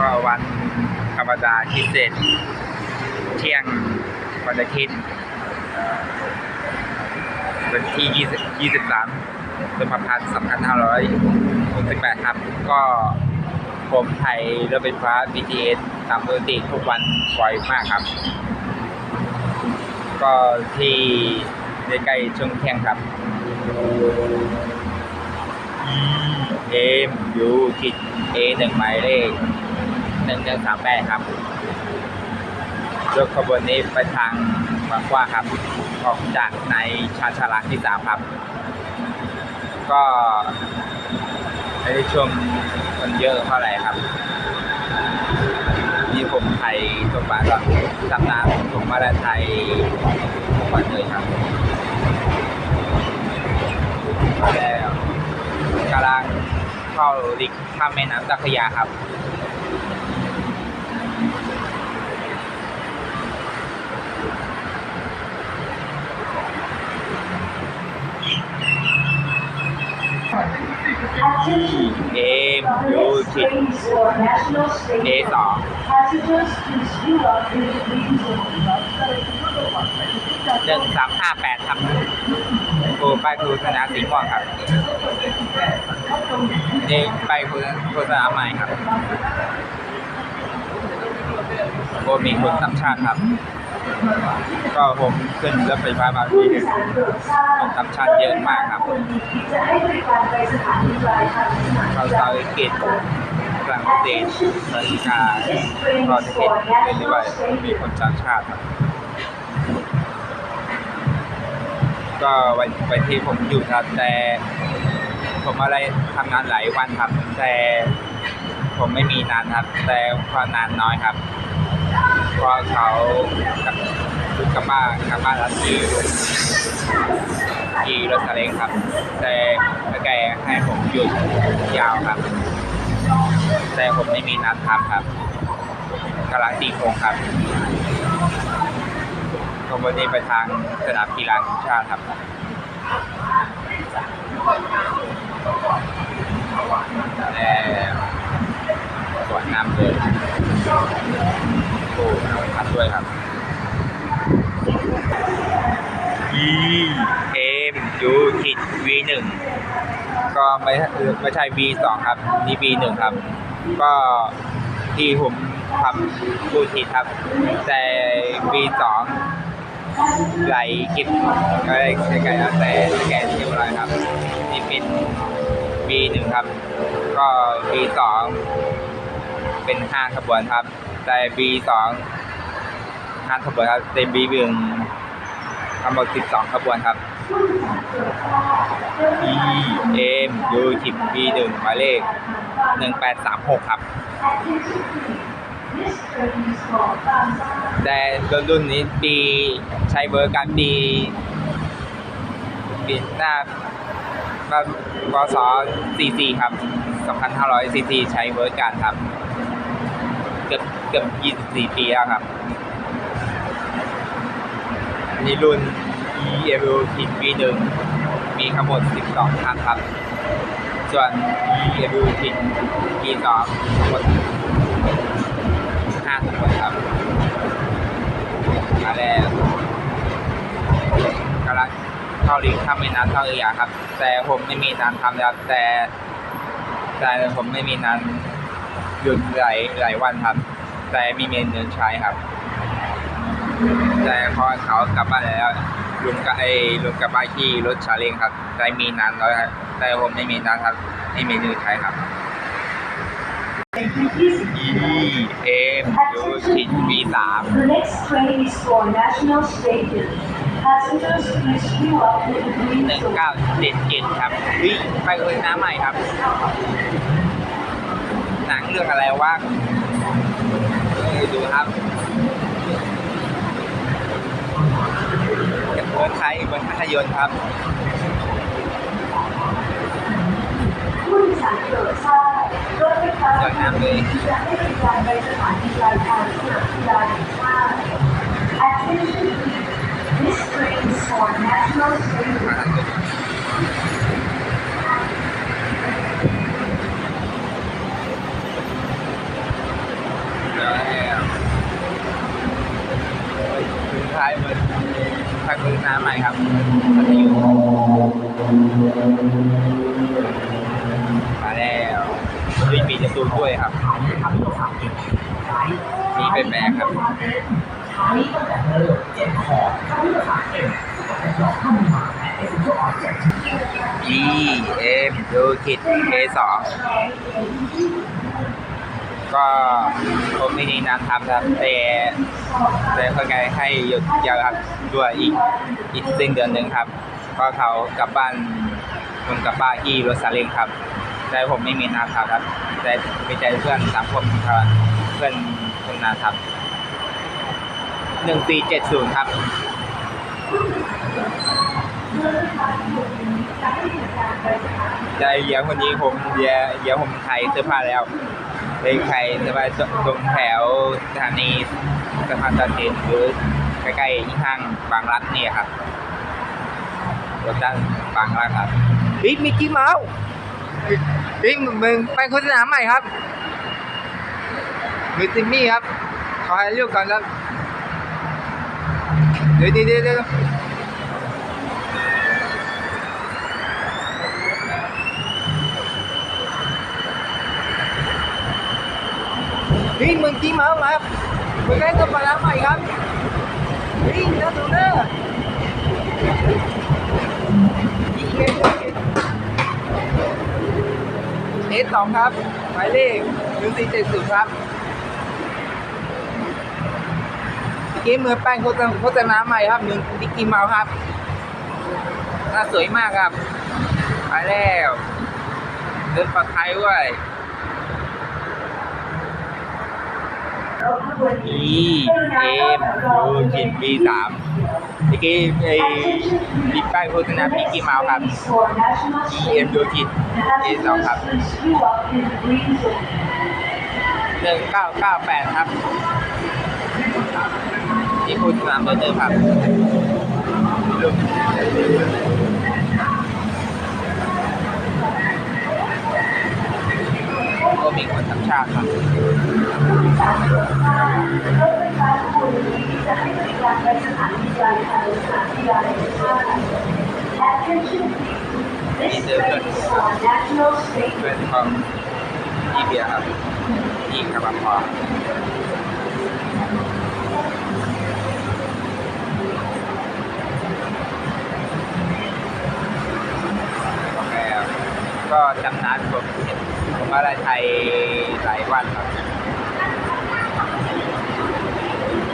ก็วันธรรมดาพิเศษเที่ยงวันอาทิตย์วันที่ 20 23กุมภาพันธ์2568 ครับ ก็ผมไทยรถไฟฟ้า BTS ตามปกติทุกวันบ่อยมากครับ ก็ที่ใกล้ช่วงเที่ยงครับเอ็มยูคิดเอหนึ่งหมายเลข หนึ่งหนึ่งสามแปดครับรถขบวนนี้ไปทางบางกว่าครับ ออกจากในชาชาลาที่สามครับ ก็ไม่ได้ช่วงคนเยอะเท่าไหร่ครับ นี่ผมไทยตัวบ้านก็ตำนานผมมาได้ไทยทุกวันเลยครับแล้วกำลังเข้าลิกข้ามแม่น้ำตาพระยาครับ เอ็มยูคิด A สองหนึ่งสามห้าแปดครับโอ้ไปายโฆษณาสีม่วงครับนี่ไปายโฆษณาใหม่ครับโอมีคนต่างชาติครับ ก็ผมขึ้นรถไฟฟ้ามาที่หนึ่งคนต่างชาติเยอะมากครับจะให้บริการไปสานีปลายทางที่หมายชาวซาอุกิจฝรั่งเศสอเมริกาก็จะเห็นเรื่อยๆมีคนต่างชาติครับก็วันวันที่ผมอยู่ครับแต่ผมอะไรทำงานหลายวันครับ แต่ผมไม่มีนานครับ แต่ความนานน้อยครับ พราะเขากับกลับบ้ากลับบ้าแล้วที่ขี่รถซาเล้งครับ แต่แกให้ผมหยุดยาวครับ แต่ผมไม่มีนัดทำครับกำลังตีโคงครับก็วันนี้ไปทางสนามกีฬาแห่งชาติครับแล้วสวยงามเลย โอ้พัดด้วยครับ E M U ขีด V หนึ่งก็ไม่ไม่ใช่ V สองครับ นี่ V หนึ่งครับ ก็ที่ผมทำพูดผิดครับ แต่ V สองไหลกิบก็ได้ใช้กันแล้แต่สแกนเรียบร้อยครับ นี่เป็น B หนึ่งครับ ก็ B สองเป็นห้าขบวนครับ แต่ B สองห้าขบวนครับแต่ B หนึ่งทั้งหมดสิบสองขบวนครับ E M U 10 B หนึ่งหมายเลขหนึ่งแปดสามหกครับ แต่รุ่นรุ่นนี้ปีใช้เบอร์การปีปีหน้าก็ปศ44 ครับ 2,500 cc ใช้เบอร์การครับ เกือบเกือบ24ปีแล้วครับนี่รุ่น EMU ทีม V1 มีทั้งหมด 12 คันครับ ส่วน EMU ทีม V2 ทั้งหมด5คันครับมาแล้วกำลังเข้าลิงก์ทำไม่นานเท่าเอยาครับ แต่ผมไม่มีนานทำแล้วแต่แต่ผมไม่มีนาน หยุดหลายหลายวันครับ แต่มีเมนเงินใช้ครับ แต่พอเขากลับบ้านแล้วลุงกับไอ้ลุงกลับบ้านที่รถชาเล้งครับได้มีนานแล้วครับแต่ผมไม่มีนานครับไม่มีเงินใช้ครับ E M U ชิน V สาม The next train is for National Stadium. Passengers please queue up with the ห green นึ่ง zone. เก้าเจ็ดเจ็ดครับวิไปโฆษณาใหม่ครับ หนังเรื่องอะไรวะเออดูครับเหมือนไทยเหมือนภาพยนตร์ครับผู้โดยสารโปรดทราบรถไฟฟ้าสวยงามเลยจะให้บริการไปสถานีปลายทางสนามกีฬาแห่งชาติ Attention please. This train is for National Stadium. อ ไปโฆษณาใหม่ครับพัทยุมาแล้วมีมีจะตูนด้วยครับมีเป็นแบกครับ E M U คิด A สอง ก็ผมไม่มีนานทำครับแต่แต่เพื่อนไงให้หยุดยาวครับด้วยอีกอีกสิ้นเดือนหนึ่งครับ ก็เขากลับบ้านคนกลับบ้านที่รถซาเล้งครับ แต่ผมไม่มีนานทำครับ แต่ไปใจเพื่อนสามคนครับเพื่อนคนนานทำหนึ่งสี่เจ็ดศูนย์ครับได้เดี๋ยวคนนี้ผมเยียวผมไทยเสื้อผ้าแล้ว ไปไทยเสื้อผ้าตรงแถวสถานีสะพานตะเทนหรือใกล้ๆที่ห้างบางรักนี่ครับรถด้านบางรักครับบิ๊กมิกกี้เมาส์บิ๊กมึงไปโฆษณาใหม่ครับมือจิมมี่ครับขอให้เรียกก่อนแล้วเดี๋ยวเดี๋ยวเดี๋ยว เดี๋ยวพี่มึงกี้เมาส์ครับมึงได้ตัวมาแล้วใหม่ครับพี่งน่าดูเนอร์เอสสองครับหมายเลขหนึ่งสี่เจ็ดศูนย์ครับเมื่อกี้มือแป้งโฆษณาโฆษณาใหม่ครับหนึ่งดิกกี้เมาครับน่าสวยมากครับไปแล้ว เดินปลอดภัยด้วย E M U จิต B สามเมื่อกี้ไอ้ดิป้ายโฆษณาพี่กี้เมาครับ E M U จิต A สองครับหนึ่งเก้าเก้าแปดครับที่โฆษณาเบอร์เดิมครับก็มีคนสัมชาติครับ This train is for national state เป็นของอีเบียครับอีกระบพอแล้วก็จำนานผมผมอะไรไทยหลายวันครับ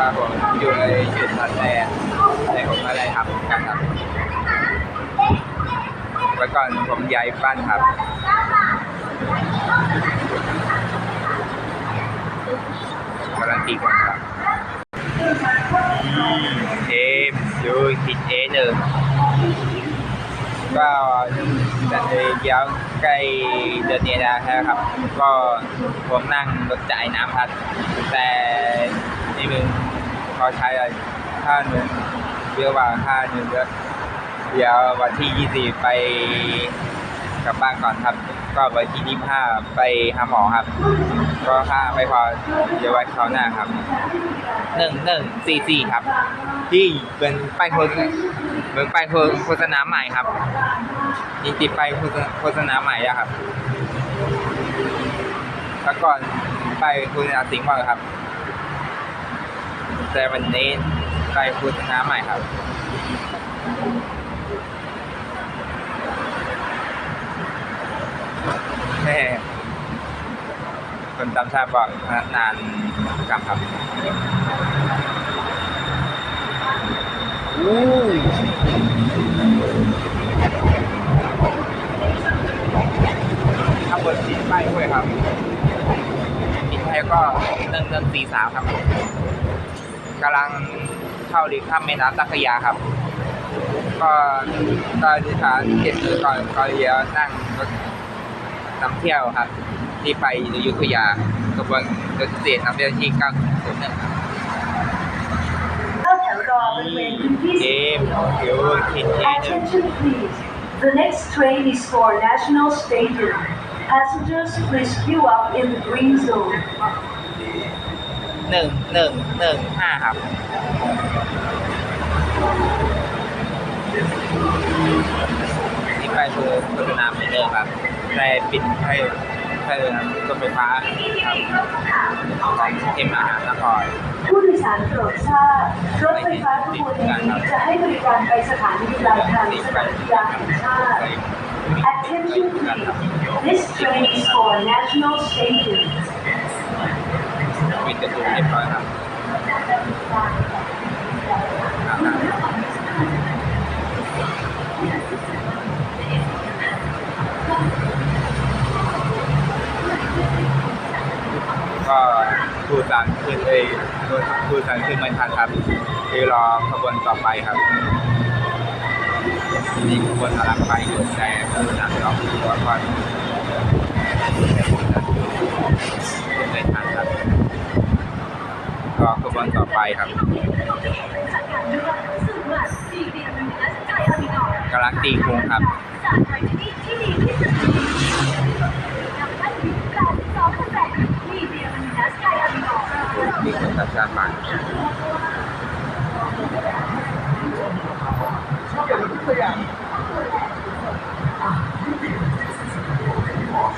ถ้าผมอยู่ในจุดทันแรกแต่ผมอะไรทำกันครับเมื่อก่อนผมย้ายบ้านครับการันตีก่อนครับเอมดูคิดเอหนึ่งก็จะเดี๋ยวใกล้เดือนนี้นะครับ ก็ผมนั่งรถจ่ายน้ำครับ แต่นี่มึง เขาใช้ค่าหนึ่งเรียกว่าค่าหนึ่งเดือนเดี๋ยววันที่20ไปกลับบ้านก่อนครับ ก็วันที่25ไปหาหมอครับ ก็ค่าไม่พอเดี๋ยวไว้คราหน้าครับหนึ่งหนึ่งสี่สี่ครับ ที่เป็นป้ายโฆษณาเหมือนป้ายโฆษณาใหม่ครับนี่ติดป้ายโฆษณาใหม่อะครับแล้วก่อนไปโฆษณาสิงห์ก่อนครับ แต่วันนี้ป้ายโฆษณาใหม่ครับแม่คนจำชาบอกนานกลับครับอู้ข้างบนติดป้ายด้วยครับติดไทยก็หนึ่งหนึ่งสี่สามครับผม กำลังเข้าหรือข้ามแม่น้ำตาขยาครับ ก็ก็ที่ฐานเจ็ดก่อนก่อนเดียวนั่งรถนำเที่ยวครับ ที่ไปอยุธยากระบวนรถพิเศษนำเที่ยวที่901ครับเข้าแถวรอบริเวณพื้นที่เอสีมเดี๋ยวคิดเอหนึ่ง Attention please. The next train is for National Stadium. Passengers please queue up in the green zone. หนึ่งหนึ่งหนึ่งห้าครับที่ไปคือโฆษณาเหมือนเดิมครับแต่ปิดให้ให้รถไฟฟ้าครับของเอ็มอาหารนครผู้โดยสารโปรดทราบรถไฟฟ้าขบวนนี้จะให้บริการไปสถานีปลายทางสนามกีฬาแห่งชาติ Attention please. This train is for national stations. ปิดประตูเรียบร้อยครับก็ผู้สารขึ้นเลยผู้สารขึ้นไม่ทันครับคือรอขบวนต่อไปครับมีขบวนกำลังไปอยู่แต่ผู้สารรอตัวก่อนไม่ทันครับ รอขบวนต่อไปครับกำลังตีกรุงครับมีคนตัดชาติผ่าน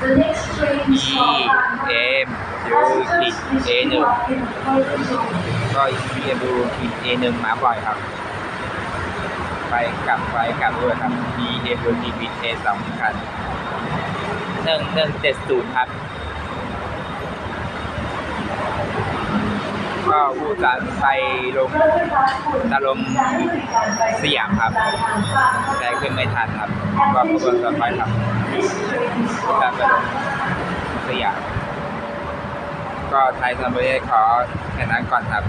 The next train is for เอ็ม ยูติดเอหนึ่งก็เอ็มยูติดเอหนึ่งมาบ่อยครับ ไปกลับไปกลับด้วยครับมีเอ็มยูติดเอสองคันหนึ่งหนึ่งเจ็ดศูนย์ครับ ก็ผู้การไปลงตะลมสยามครับ แต่ขึ้นไม่ทันครับ ก็ขบวนต่อไปครับการไปลงสยาม ก็ไทยซัมเบอร์ขอแค่นั้นก่อนครับ